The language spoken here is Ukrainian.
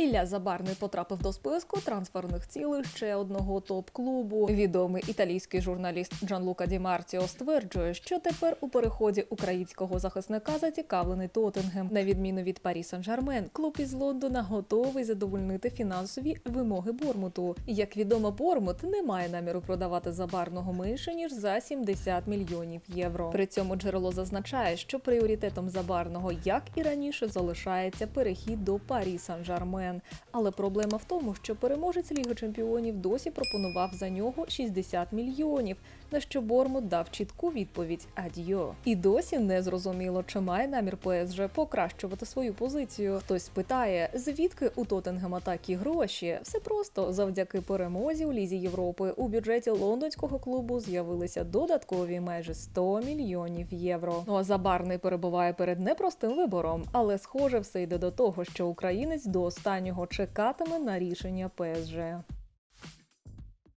Ілля Забарний потрапив до списку трансферних цілей ще одного топ-клубу. Відомий італійський журналіст Джанлука Ді Марціо стверджує, що тепер у переході українського захисника зацікавлений Тоттенгем. На відміну від Парі Сен-Жермен, клуб із Лондона готовий задовольнити фінансові вимоги Бормуту. Як відомо, Бормут не має наміру продавати забарного менше ніж за 70 мільйонів євро. При цьому джерело зазначає, що пріоритетом забарного, як і раніше, залишається перехід до Парі Сан-Жермен. Але проблема в тому, що переможець Ліги Чемпіонів досі пропонував за нього 60 мільйонів, на що Бормут дав чітку відповідь адьо. І досі не зрозуміло, чи має намір ПСЖ покращувати свою позицію. Хтось спитає, звідки у Тоттенгема такі гроші? Все просто завдяки перемозі у Лізі Європи у бюджеті лондонського клубу з'явилися додаткові майже 100 мільйонів євро. Ну а Забарний перебуває перед непростим вибором, але схоже, все йде до того, що українець до останнього чекатиме на рішення ПСЖ.